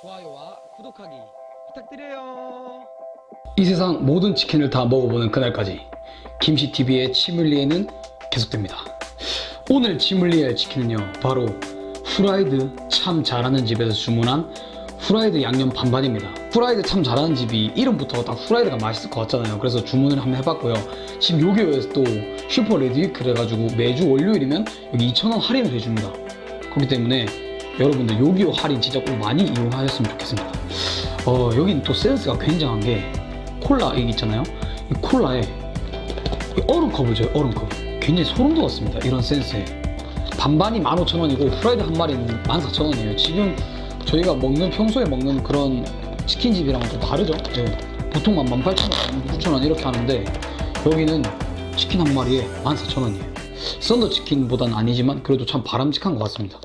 좋아요와 구독하기 부탁드려요. 이 세상 모든 치킨을 다 먹어보는 그날까지 김씨TV의 치물리에는 계속됩니다. 오늘 치물리에 치킨은요, 바로 후라이드 참 잘하는 집에서 주문한 후라이드 양념 반반입니다. 후라이드 참 잘하는 집이 이름부터 딱 후라이드가 맛있을 것 같잖아요. 그래서 주문을 한번 해봤고요. 지금 여기에서 또 슈퍼 레드위크를 해가지고 매주 월요일이면 여기 2,000원 할인을 해줍니다. 그렇기 때문에 여러분들 요기요 할인 진짜 꼭 많이 이용하셨으면 좋겠습니다. 어, 여긴 또 센스가 굉장한 게 콜라 여기 있잖아요. 이 콜라에 이 얼음컵을 줘요. 얼음컵. 굉장히 소름 돋았습니다. 이런 센스에. 반반이 15,000원이고 프라이드 한 마리는 14,000원이에요. 지금 저희가 먹는 평소에 먹는 그런 치킨집이랑은 좀 다르죠. 예. 보통 한 18,000원, 19,000원 이렇게 하는데 여기는 치킨 한 마리에 14,000원이에요. 썬더 치킨보단 아니지만 그래도 참 바람직한 것 같습니다.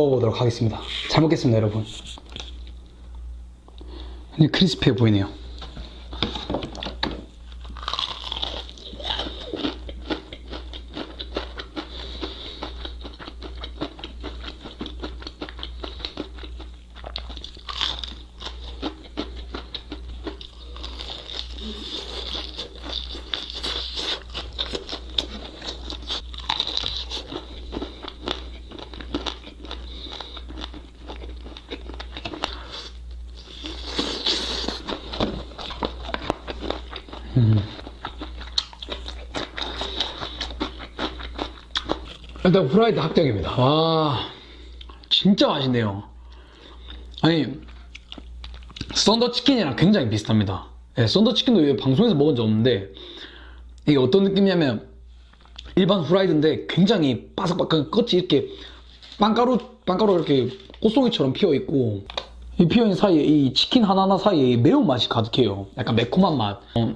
먹어보도록 하겠습니다. 잘 먹겠습니다, 여러분. 크리스피해 보이네요. 일단 후라이드 합격입니다. 와, 진짜 맛있네요. 아니, 썬더 치킨이랑 굉장히 비슷합니다. 예, 썬더 치킨도 왜 방송에서 먹은 적 없는데, 이게 어떤 느낌이냐면, 일반 후라이드인데 굉장히 바삭바삭 끝이 이렇게 빵가루, 빵가루 이렇게 꽃송이처럼 피어있고, 이 피어있는 사이에 이 치킨 하나하나 사이에 이 매운맛이 가득해요. 약간 매콤한 맛. 어,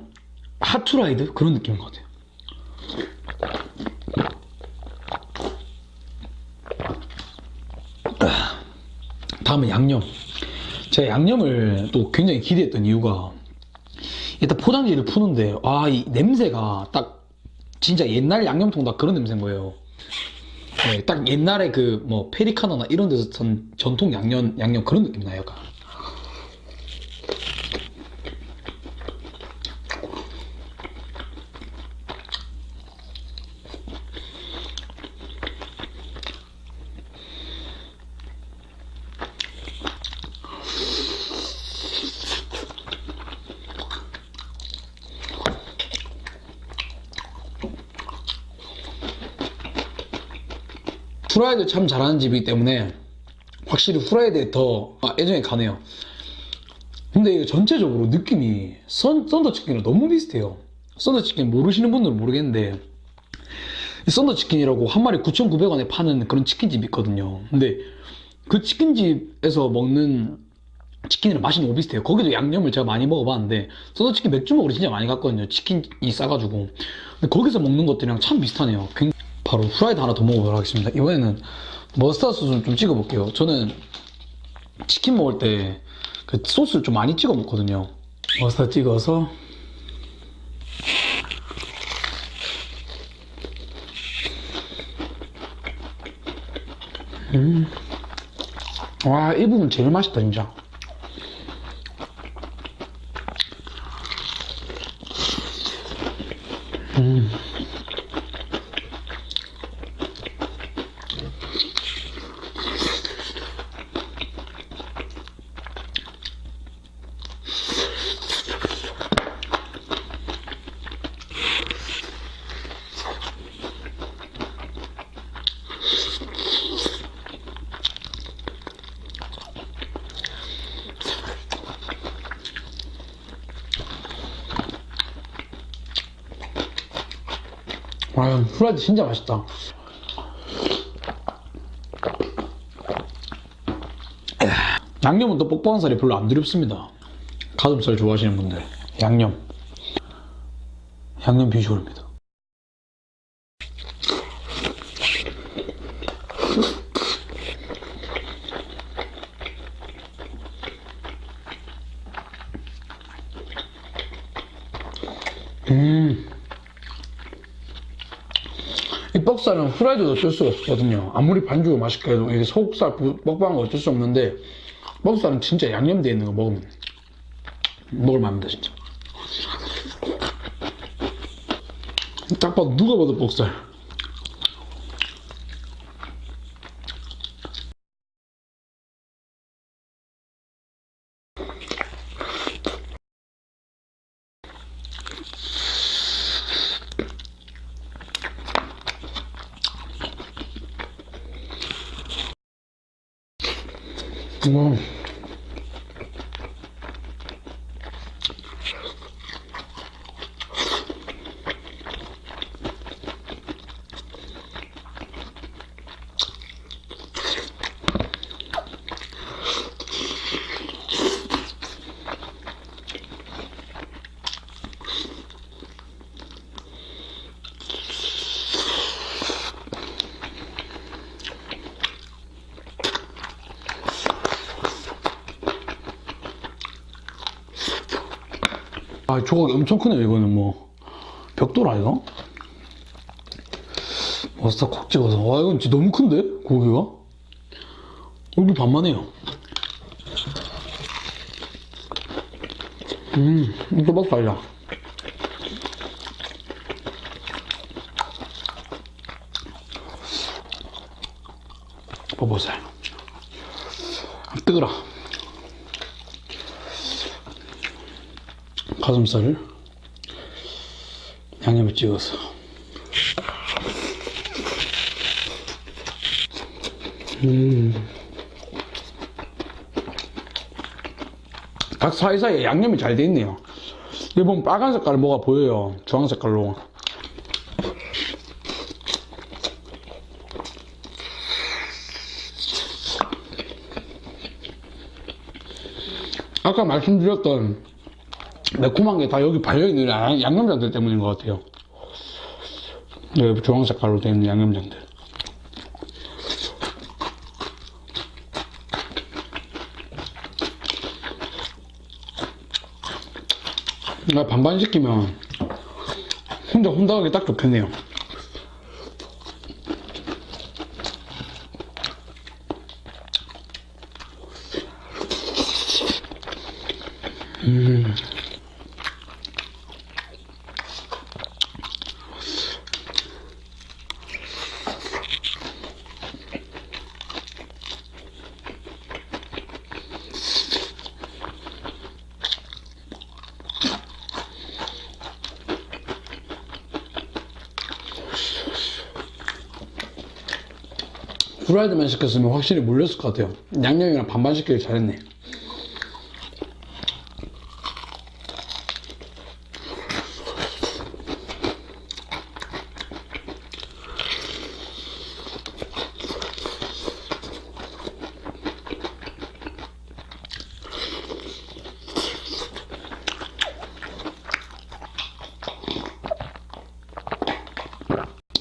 핫후라이드? 그런 느낌인 것 같아요. 다음은 양념. 제가 양념을 또 굉장히 기대했던 이유가 일단 포장지를 푸는데 아 이 냄새가 딱 진짜 옛날 양념통 다 그런 냄새인 거예요. 네, 딱 옛날에 그 뭐 페리카나나 이런 데서 전, 전통 양념 양념 그런 느낌 나요. 약간. 후라이드 참 잘하는 집이기 때문에 확실히 후라이드에 더 아, 애정이 가네요. 근데 전체적으로 느낌이 썬, 썬더 치킨이랑 너무 비슷해요. 썬더 치킨 모르시는 분들은 모르겠는데 이 썬더 치킨이라고 한 마리 9,900원에 파는 그런 치킨집이 있거든요. 근데 그 치킨집에서 먹는 치킨이랑 맛이 너무 비슷해요. 거기도 양념을 제가 많이 먹어봤는데 썬더 치킨 맥주 먹으러 진짜 많이 갔거든요. 치킨이 싸가지고. 근데 거기서 먹는 것들이랑 참 비슷하네요. 굉- 바로 후라이드 하나 더 먹어보도록 하겠습니다. 이번에는 머스타드 소스를 좀 찍어 볼게요. 저는 치킨 먹을 때 그 소스를 좀 많이 찍어 먹거든요. 머스타드 찍어서 음. 와, 이 부분 제일 맛있다, 진짜. 와, 후라이드 진짜 맛있다. 양념은 또 뻑뻑한 살이 별로 안 두렵습니다. 가슴살 좋아하시는 분들. 양념. 양념 비주얼입니다. 음. 이 뻑살은 후라이드도 어쩔 수가 없거든요. 아무리 반죽을 맛있게 해도 이게 소국살 부- 먹방은 어쩔 수 없는데 뻑살은 진짜 양념되어 있는 거 먹으면 먹을 만합니다 진짜. 딱 봐도 누가 봐도 뻑살. 음. 아, 조각이 엄청 크네요, 이거는 뭐. 벽돌 아이가? 머스타 콕 찍어서. 와, 이건 진짜 너무 큰데? 고기가? 얼굴 반만해요. 음, 이거 맛도 알자. 봐보세요. 뜨거라. 가슴살을 양념을 찍어서 음. 닭 사이사이에 양념이 잘 돼 있네요. 여기 보면 빨간 색깔 뭐가 보여요. 주황 색깔로. 아까 말씀드렸던 매콤한 게 다 여기 발려있는 양- 양념장들 때문인 것 같아요. 여기 주황 색깔로 되어 있는 양념장들. 나 반반 시키면 혼자 혼자 하기 딱 좋겠네요. 프라이드만 시켰으면 확실히 물렸을 것 같아요. 양념이랑 반반 시키길 잘했네.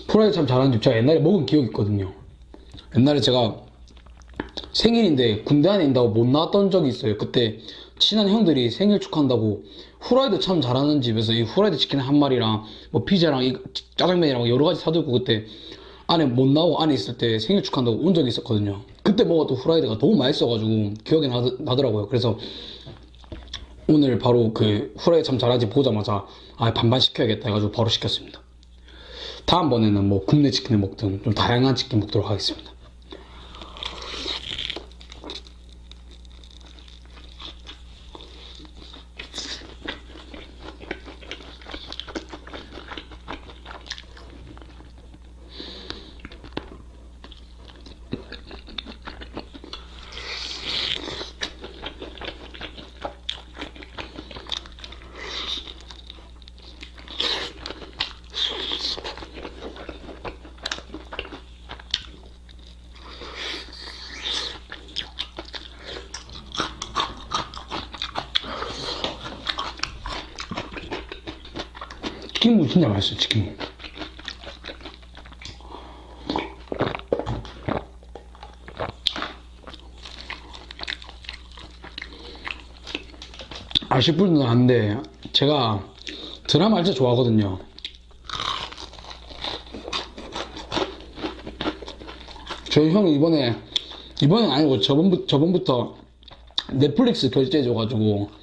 프라이드 참 잘하는 집 제가 옛날에 먹은 기억이 있거든요. 옛날에 제가 생일인데 군대 안에 있다고 못 나왔던 적이 있어요. 그때 친한 형들이 생일 축하한다고 후라이드 참 잘하는 집에서 이 후라이드 치킨 한 마리랑 뭐 피자랑 이 짜장면이랑 여러 가지 사들고 그때 안에 못 나오고 안에 있을 때 생일 축하한다고 온 적이 있었거든요. 그때 먹었던 후라이드가 너무 맛있어가지고 기억이 나, 나더라고요. 그래서 오늘 바로 그 후라이드 참 잘하지 보자마자 아 반반 시켜야겠다 해가지고 바로 시켰습니다. 다음번에는 뭐 굽네 치킨을 먹든 좀 다양한 치킨 먹도록 하겠습니다. 치킨무 진짜 맛있어 치킨무 아실 분은 안데 제가 드라마 진짜 좋아하거든요. 저희 형이 이번에 이번엔 아니고 저번부, 저번부터 넷플릭스 결제해줘가지고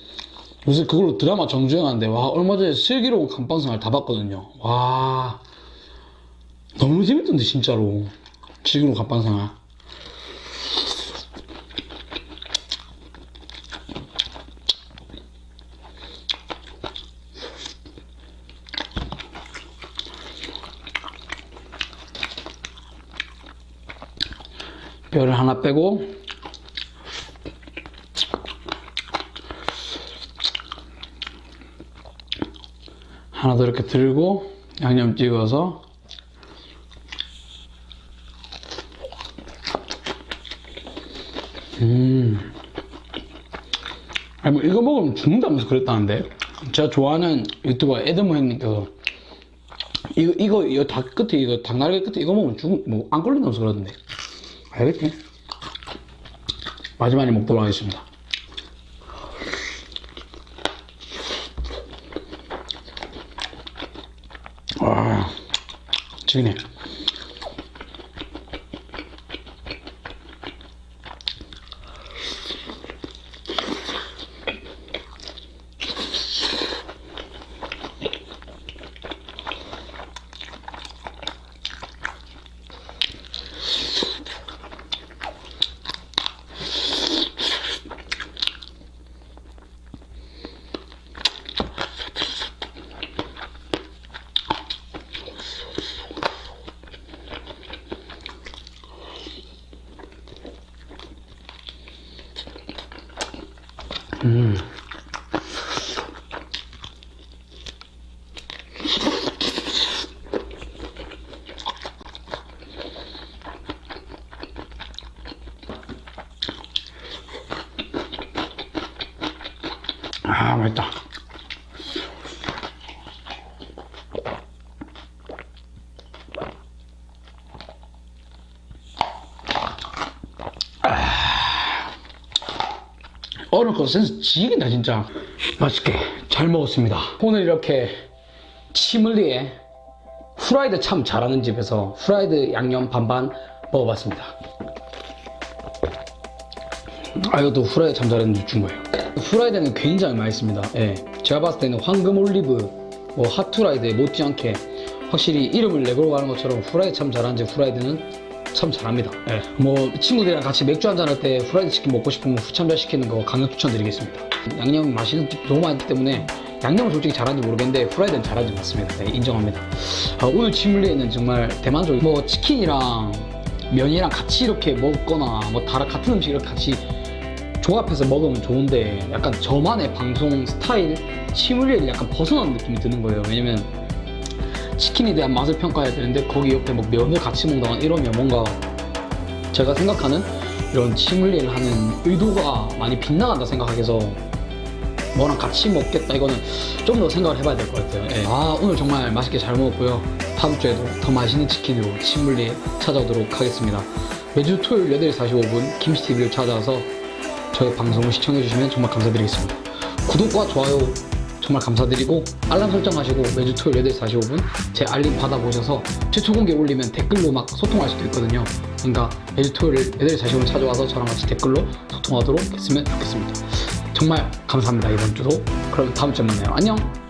요새 그걸로 드라마 정주행하는데 와 얼마 전에 슬기로운 감방생활 다 봤거든요. 와 너무 재밌던데 진짜로 슬기로운 감방생활. 뼈를 하나 빼고 하나 더 이렇게 들고 양념 찍어서 음. 아니 뭐 이거 먹으면 죽는다면서 그랬다는데 제가 좋아하는 유튜버 에드모 형님께서 이거 이거 이거 닭 끝에 이거 닭날개 끝에 이거 먹으면 죽 뭐안 걸린다면서 그러던데 알겠지? 마지막에 먹도록 하겠습니다. 지네. 아, 오늘 거 센스 지긴다 진짜. 맛있게 잘 먹었습니다. 오늘 이렇게 치물리에 후라이드 참 잘하는 집에서 후라이드 양념 반반 먹어봤습니다. 아 이것도 후라이드 참 잘하는 준 거예요. 후라이드는 굉장히 맛있습니다. 예, 제가 봤을 때는 황금 올리브 뭐 핫후라이드에 못지않게 확실히 이름을 내걸고 가는 것처럼 후라이드 참 잘하는 집 후라이드는 참 잘합니다. 예. 뭐 친구들이랑 같이 맥주 한잔 할 때 후라이드 치킨 먹고 싶으면 후참자 시키는 거 강력 추천드리겠습니다. 양념 맛있는 집 너무 많기 때문에 양념은 솔직히 잘하는지 모르겠는데 후라이드는 잘하는 집 맞습니다. 네, 인정합니다. 아, 오늘 지물리에는 정말 대만적인 뭐 치킨이랑 면이랑 같이 이렇게 먹거나 뭐 다른 같은 음식 이렇게 같이 조합해서 먹으면 좋은데 약간 저만의 방송 스타일 치물리에 약간 벗어난 느낌이 드는 거예요. 왜냐면 치킨에 대한 맛을 평가해야 되는데 거기 옆에 뭐 면을 같이 먹다가 이러면 뭔가 제가 생각하는 이런 치물리를 하는 의도가 많이 빗나간다 생각해서 뭐랑 같이 먹겠다 이거는 좀 더 생각을 해봐야 될 것 같아요. 예. 아 오늘 정말 맛있게 잘 먹었고요. 다음 주에도 더 맛있는 치킨으로 치물리에 찾아오도록 하겠습니다. 매주 토요일 8시 45분 김치TV를 찾아와서 저희 방송을 시청해주시면 정말 감사드리겠습니다. 구독과 좋아요 정말 감사드리고 알람 설정하시고 매주 토요일 8시 45분 제 알림 받아보셔서 최초 공개 올리면 댓글로 막 소통할 수도 있거든요. 그러니까 매주 토요일 8시 45분 찾아와서 저랑 같이 댓글로 소통하도록 했으면 좋겠습니다. 정말 감사합니다. 이번 주도. 그럼 다음 주에 만나요. 안녕